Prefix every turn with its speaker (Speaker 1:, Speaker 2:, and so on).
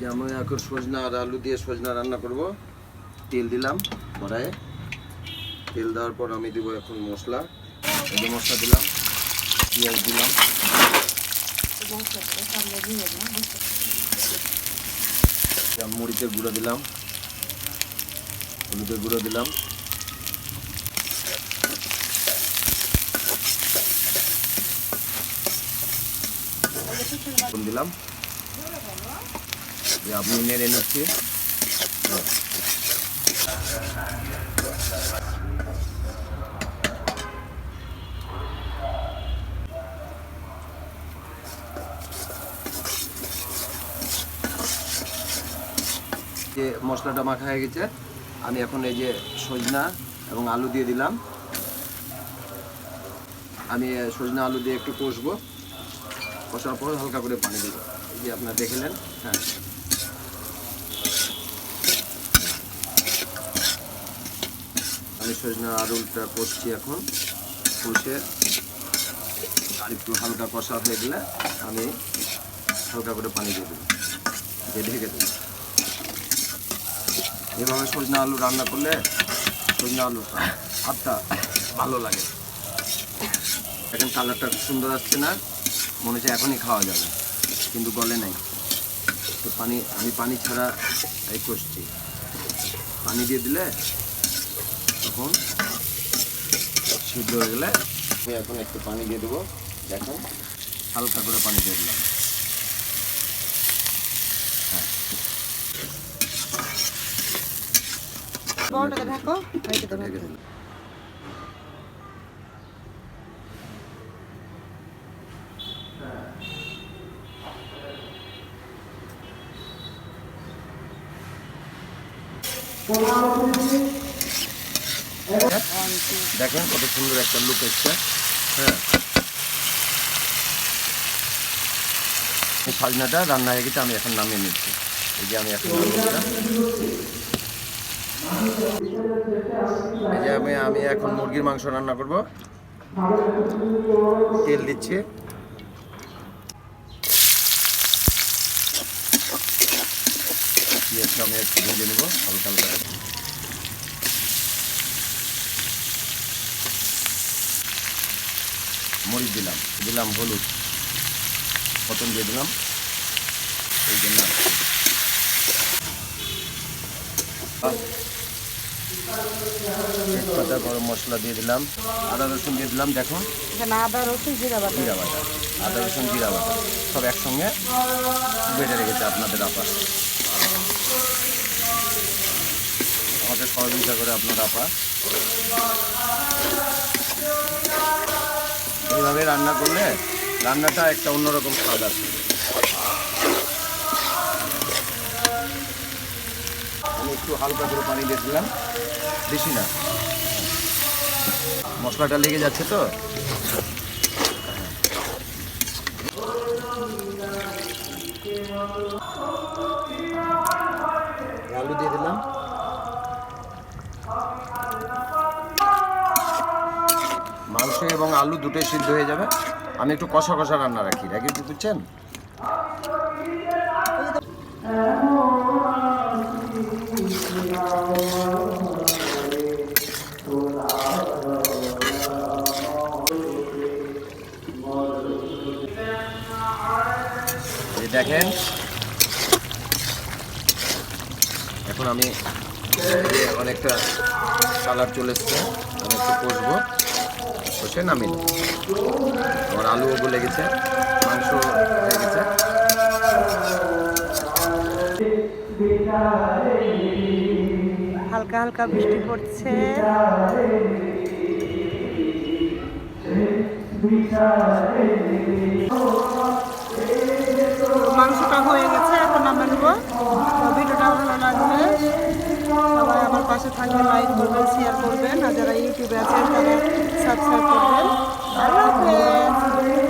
Speaker 1: যে আমি এখন সজনা আর আলু দিয়ে সজনা রান্না করব। তেল দিলাম কড়াইয়ে। তেল দেওয়ার পর আমি দিব এখন মশলা। এই মশলা দিলাম, পেঁয়াজ দিলাম। মরিচের গুঁড়ো দিলাম, হলুদের গুঁড়ো দিলাম। দিলাম। যে আপনি নেড়ে নিচ্ছি। যে মশলাটা মাখা হয়ে গেছে, আমি এখন এই যে সজনা এবং আলু দিয়ে দিলাম। আমি সজনা আলু দিয়ে একটু কষবো। কষার পর হালকা করে পানি দেবো। এই যে আপনার দেখলেন হ্যাঁ। সজনা আলুটা কষছি এখন। কষে আর একটু হালকা কষা হয়ে গেলে আমি হালকা করে পানি দিয়ে দেবো, দিয়ে ঢেকে দেবো। এভাবে সজনা আলু রান্না করলে সজনা আলু ভাতটা ভালো লাগে। এখন কালারটা সুন্দর আসছে না, মনে হচ্ছে এখনই খাওয়া যাবে, কিন্তু গলে নাই। তো পানি, আমি পানি ছাড়া এই করছি। পানি দিয়ে দিলে তখন সিদ্ধ হয়ে গেলে আমি এখন একটু পানি দিয়ে দেবো। দেখুন হালকা করে পানি দিয়ে দিলাম।
Speaker 2: বড়টাকে ঢাকো
Speaker 1: দেখেন কত সুন্দর একটা লুক এসছে। হ্যাঁ। সাজনাটা রান্না হয়ে গেছে আমি এখন নামিয়ে নিচ্ছি। এই যে আমি এখন এই যে আমি আমি এখন মুরগির মাংস রান্না করব। তেল দিচ্ছি। আমি একটু ভেজে নেব, হালকা হালকা। মরিচ দিলাম দিলাম হলুদ। পতন দিয়ে দিলাম এই জন্য তেজপাতা গরম মশলা দিয়ে দিলাম আদা রসুন দিয়ে দিলাম দেখুন
Speaker 2: এখানে আদা রসুন জিরা বাটা।
Speaker 1: জিরা বাটা আদা রসুন জিরা বাটা সব একসঙ্গে বেটে রেখেছে আপনাদের আপা। আমাদের সহযোগিতা করে আপনার আপা। এইভাবে রান্না করলে রান্নাটা একটা অন্যরকম স্বাদ আছে আমি একটু হালকা করে পানি দিয়েছিলাম বেশি না। মশলাটা লেগে যাচ্ছে তো? আলু দিয়ে দিলাম মাংস এবং আলু দুটোই সিদ্ধ হয়ে যাবে। আমি একটু কষা কষা রান্না রাখি রাখি কি বুঝছেন? দেখেন, এখন আমি অনেকটা কালার চলে এসছে, আমি একটু কষবো। কষে নামি আমার আলুও গলে গেছে মাংস হয়ে গেছে
Speaker 2: হালকা হালকা বৃষ্টি পড়ছে। মাংসটা হয়ে গেছে, এখন নামে নেব। ভিডিওটা ভালো লাগবে সবাই আমার পাশে থাকবে লাইক করবেন। সাবস্ক্রাইব করুন